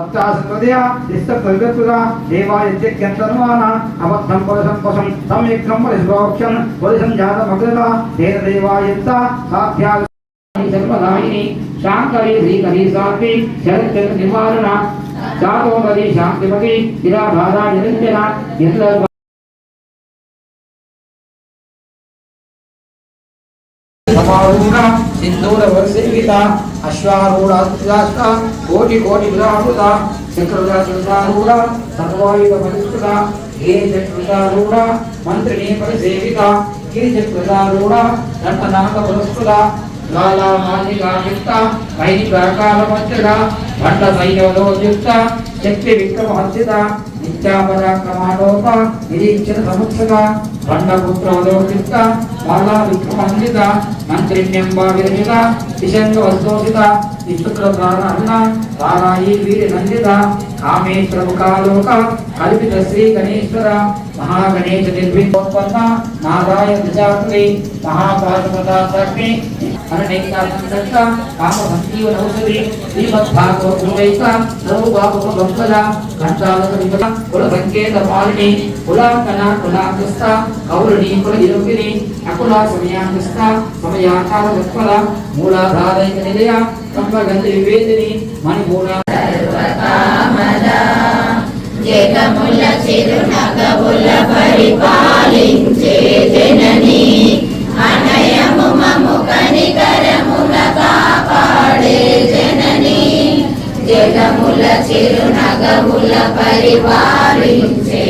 సప్తాసృదయ ఇష్టప్రగతుగా దేవాయజ్ఞంతనుమాన అబద్ధం జాతమగ్రత తేన దేవాయత్త సాధ్యా సర్వదాయిని శాంకరి శ్రీకరి సాత్వి శరత్చంద్ర నివారణ శాంతిమతి నిరాధార నిరంజన నిర్లభ సమారూఢ సింధూర వర్షిత అశ్వారూఢ కోటి కోటి విరామృత చక్రుల చంద్రారూఢ సర్వాయుధ పరిష్కృత ఏ చక్రుతారూఢ మంత్రిని పరిసేవిత గిరి చక్రుతారూఢ దండనాథ పురస్కృత లాలా మాలికాయుక్త వైదికాకాల మధ్యద భండ శక్తి విక్రమహర్షిత నిత్యాపరాక్రమాలోప నిరీక్షణ సముత్సక బండపుత్రవదోయుక్త బాలా విక్రమహర్షిత మంత్రిణ్యంబా విరచిత విశంగ వస్తోషిత విష్ణుక్రధారణ తారాయి వీరి నందిత కామేశ్వర ముఖాలోక కల్పిత శ్రీ గణేశ్వర మహాగణేశ నిర్వికోత్పన్న నారాయణ ప్రజాపతి మహాపాశుపదాగ్ని అననేకాంత కామ సంజీవన ఔషధి శ్రీమద్భాగవత గురైక సర్వభాగవ బంకల ఘంటాలక విపద కుల సంకేత పాలిని కులాకన కులాకస్త కౌరుణి కుల యోగిని అకుల సమయాంకస్త సమయాకాల విఫల మూలాధారైక నిలయ సంపగంధి వివేదిని మణిమూల. జగముల చిరునగముల పరిపాలించే జగముల చిరునగముల పరిపాలించే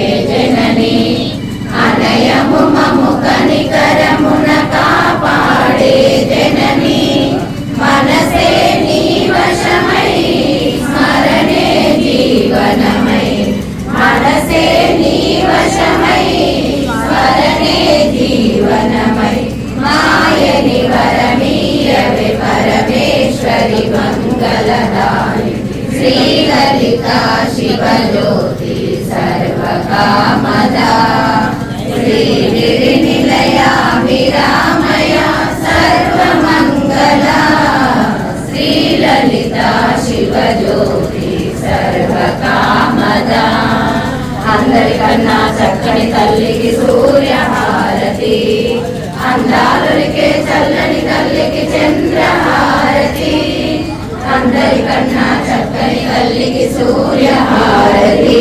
सीता शिवज्योति सर्वकामदा। श्रीगिरिनिलया विरामया सर्वमङ्गला। श्रीललिता शिवज्योति सर्वकामदा। అందరికన్నా చక్కని తల్లికి సూర్యహారతి అందాలకే చల్లని తల్లికి చంద్రహారతి అందరికన్నా చక్క कलिकल्लिकि सूर्यहारति